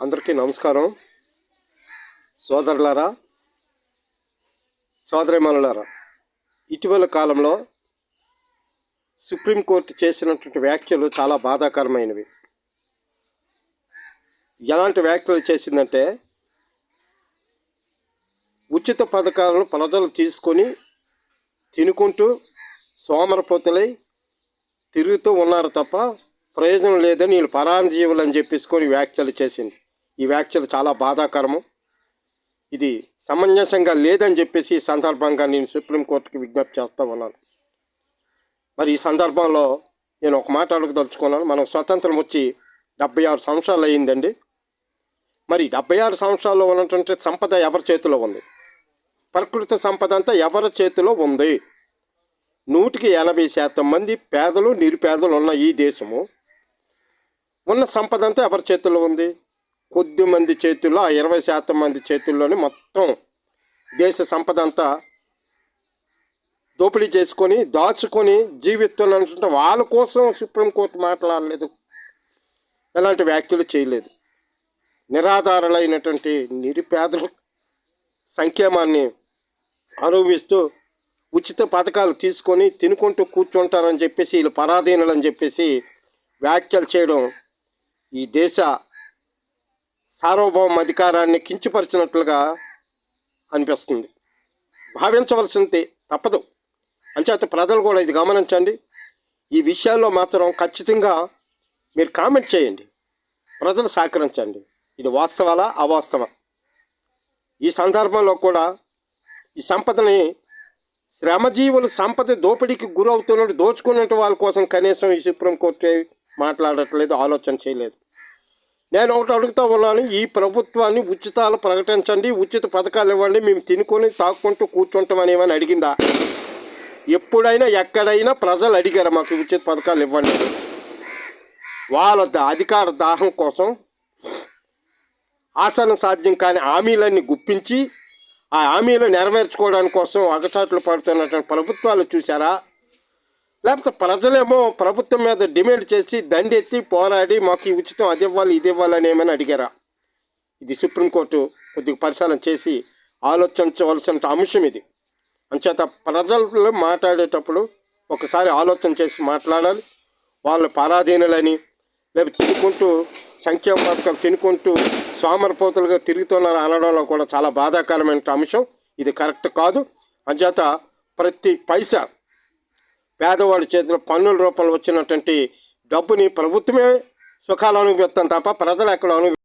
అందరికీ నమస్కారం. సోదరులారా సోదరిమణులారా ఇటీవల కాలంలో సుప్రీంకోర్టు చేసినటువంటి వ్యాఖ్యలు చాలా బాధాకరమైనవి. ఎలాంటి వ్యాఖ్యలు చేసిందంటే ఉచిత పథకాలను ప్రజలు తీసుకొని తినుకుంటూ సోమరపోతులై తిరుగుతూ ఉన్నారు తప్ప ప్రయోజనం లేదని వీళ్ళు పరాణజీవులు అని చెప్పేసుకొని వ్యాఖ్యలు చేసింది. ఈ వ్యాఖ్యలు చాలా బాధాకరము. ఇది సమంజసంగా లేదని చెప్పేసి ఈ సందర్భంగా నేను సుప్రీంకోర్టుకి విజ్ఞప్తి చేస్తూ ఉన్నాను. మరి ఈ సందర్భంలో నేను ఒక మాట అడగదలుచుకున్నాను. మనం స్వతంత్రం వచ్చి డెబ్బై ఆరు సంవత్సరాలు అయ్యిందండి. మరి డెబ్బై ఆరు సంవత్సరాల్లో ఉన్నటువంటి సంపద ఎవరి చేతిలో ఉంది? ప్రకృతి సంపద అంతా ఎవరి చేతిలో ఉంది? నూటికి ఎనభై శాతం మంది పేదలు నిరుపేదలు ఉన్న ఈ దేశము. ఉన్న సంపద అంతా ఎవరి చేతిలో ఉంది? కొద్ది మంది చేతుల్లో ఆ ఇరవై శాతం మంది చేతుల్లోనే మొత్తం దేశ సంపద అంతా దోపిడీ చేసుకొని దాచుకొని జీవిస్తున్నటువంటి వాళ్ళ కోసం సుప్రీంకోర్టు మాట్లాడలేదు. ఎలాంటి వ్యాఖ్యలు చేయలేదు. నిరాధారులైనటువంటి నిరుపేదల సంక్షేమాన్ని అనుభవిస్తూ ఉచిత పథకాలు తీసుకొని తినుకుంటూ కూర్చుంటారని చెప్పేసి వీళ్ళు పరాధీనులు అని చెప్పేసి వ్యాఖ్యలు చేయడం ఈ దేశ సార్వభౌమ అధికారాన్ని కించపరిచినట్లుగా అనిపిస్తుంది. భావించవలసింది తప్పదు. అంచేత ప్రజలు కూడా ఇది గమనించండి. ఈ విషయాల్లో మాత్రం ఖచ్చితంగా మీరు కామెంట్ చేయండి. ప్రజలు సహకరించండి. ఇది వాస్తవాలా? అవాస్తవా. ఈ సందర్భంలో కూడా ఈ సంపదని శ్రమజీవులు సంపద దోపిడీకి గురవుతున్నట్టు దోచుకున్నట్టు వాళ్ళ కోసం కనీసం ఈ సుప్రీంకోర్టు మాట్లాడట్లేదు ఆలోచన చేయలేదు. నేను ఒకటి అడుగుతా ఉన్నాను ఈ ప్రభుత్వాన్ని ఉచితాలు ప్రకటించండి ఉచిత పథకాలు ఇవ్వండి మేము తినుకొని తాక్కుంటూ కూర్చుంటామని ఏమని అడిగిందా? ఎప్పుడైనా ఎక్కడైనా ప్రజలు అడిగారు మాకు ఉచిత పథకాలు ఇవ్వండి వాళ్ళ అధికార దాహం కోసం ఆసన సాధ్యం కాని హామీలన్నీ గుప్పించి ఆ హామీలు నెరవేర్చుకోవడానికి కోసం అగచాట్లు పడుతున్నటువంటి ప్రభుత్వాలు చూసారా లేకపోతే ప్రజలేమో ప్రభుత్వం మీద డిమాండ్ చేసి దండెత్తి పోరాడి మాకు ఈ ఉచితం అది ఇవ్వాలి ఇది ఇవ్వాలని ఏమైనా అడిగారా? ఇది సుప్రీంకోర్టు కొద్దిగా పరిశీలన చేసి ఆలోచించవలసిన అంశం ఇది. అంచేత ప్రజలు మాట్లాడేటప్పుడు ఒకసారి ఆలోచన చేసి మాట్లాడాలి. వాళ్ళు పరాధీనులని లేకపోతే తినుకుంటూ సంక్షేమ పథకాలు తినుకుంటూ సోమరపోతులుగా తిరుగుతున్నారు అనడంలో కూడా చాలా బాధాకరమైన అంశం. ఇది కరెక్ట్ కాదు. అంచేత ప్రతి పైసా పేదవాడి చేతిలో పన్నుల రూపంలో వచ్చినటువంటి డబ్బుని ప్రభుత్వమే సుఖాలు అనుభవిస్తాం తప్ప ప్రజలు ఎక్కడ అనుభవి